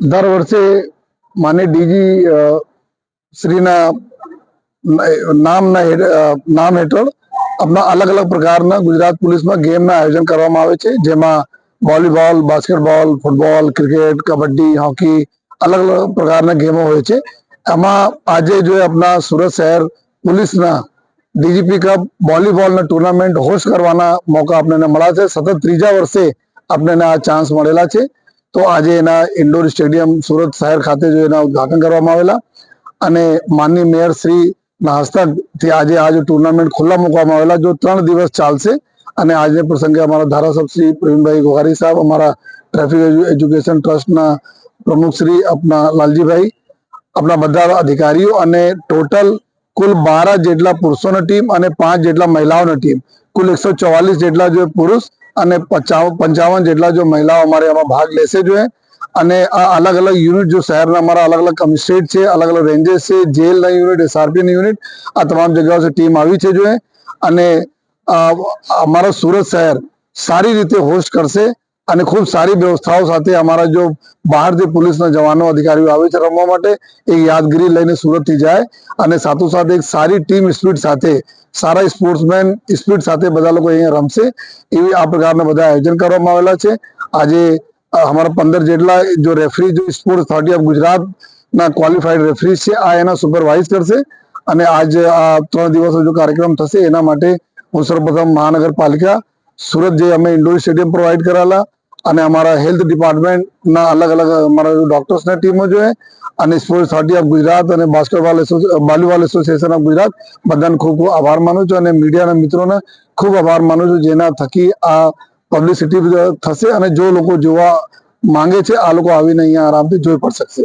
દર વર્ષે માન્ય ડીજી શ્રીના નામના નામ હેઠળ આપણા અલગ અલગ પ્રકારના ગુજરાત પોલીસમાં ગેમના આયોજન કરવામાં આવે છે. જેમાં volleyball, basketball, football, cricket, kabaddi, hockey અલગ અલગ પ્રકારના ગેમો હોય છે. એમાં આજે જો આપણા સુરત શહેર પોલીસના ડીજીપી કપ વોલીબોલના ટુર્નામેન્ટ હોસ્ટ કરવાના મોકા આપણને મળ્યા છે. સતત ત્રીજા વર્ષે આપણને આ ચાન્સ મળેલા છે. તો આજે એના ઇન્ડોર સ્ટેડિયમ સુરત શહેર ખાતે જો એના ઉદઘાટન કરવામાં આવેલા અને માનની મેયર શ્રી ના હસ્તકથી આજે આ જો ટુર્નામેન્ટ ખુલ્લા મૂકવામાં આવેલા, જો ત્રણ દિવસ ચાલશે અને આજે પ્રસંગે અમારા ધારાસભ્ય શ્રી પ્રવીણભાઈ ગોહારી સાહેબ, અમારા ટ્રાફિક એજ્યુકેશન ટ્રસ્ટના પ્રમુખ શ્રી આપના લાલજીભાઈ આપણા બધા અધિકારીઓ અને ટોટલ કુલ બાર જેટલા પુરુષોની ટીમ અને પાંચ જેટલા મહિલાઓની ટીમ કુલ એકસો જેટલા જે પુરુષ અને પચાવ પંચાવન જેટલા જો મહિલાઓ અમારે એમાં ભાગ લેશે જોઈએ. અને આ અલગ અલગ યુનિટ જો શહેરના અમારા અલગ અલગ કમિસ્ટ્રેટ છે, અલગ અલગ રેન્જેસ છે, જેલના યુનિટ, એસઆરપીની યુનિટ, આ તમામ જગ્યાઓ ટીમ આવી છે જોઈએ. અને અમારા સુરત શહેર સારી રીતે હોસ્ટ કરશે. અને ખૂબ સારી વ્યવસ્થાઓ સાથે અમારા જો બહારથી પોલીસના જવાનો અધિકારીઓ આવે છે રમવા માટે, એ યાદગીરી લઈને સુરતથી જાય. અને સાથોસાથ એક સારી ટીમ સ્પીડ સાથે, સારા સ્પોર્ટ્સમેન સ્પીડ સાથે બધા લોકો અહીંયા રમશે, એવી આ પ્રકારના બધા આયોજન કરવામાં આવેલા છે. આજે અમારા પંદર જેટલા જો રેફરી જો સ્પોર્ટ્સ થર્ટી ઓફ ગુજરાતના ક્વોલિફાઈડ રેફરી છે, આ એના સુપરવાઇઝ કરશે. અને આજ આ ત્રણ દિવસનો જો કાર્યક્રમ થશે, એના માટે હું સર્વપ્રથમ મહાનગરપાલિકા, સુરત જે અમે ઇન્ડોર સ્ટેડિયમ પ્રોવાઈડ કરાયેલા અને અમારા હેલ્થ ડિપાર્ટમેન્ટના અલગ અલગ અમારા ડોક્ટર્સની ટીમો જો અને સ્પોર્ટ્સ ઓથોરિટી ઓફ ગુજરાત અને basketball volleyball association of Gujarat, બધાને ખૂબ ખૂબ આભાર માનું છું અને મીડિયાના મિત્રોને ખૂબ આભાર માનું છું જેના થકી આ પબ્લિસિટી થશે અને જો લોકો જોવા માંગે છે, આ લોકો આવીને અહીંયા આરામથી જોઈ પણ શકશે.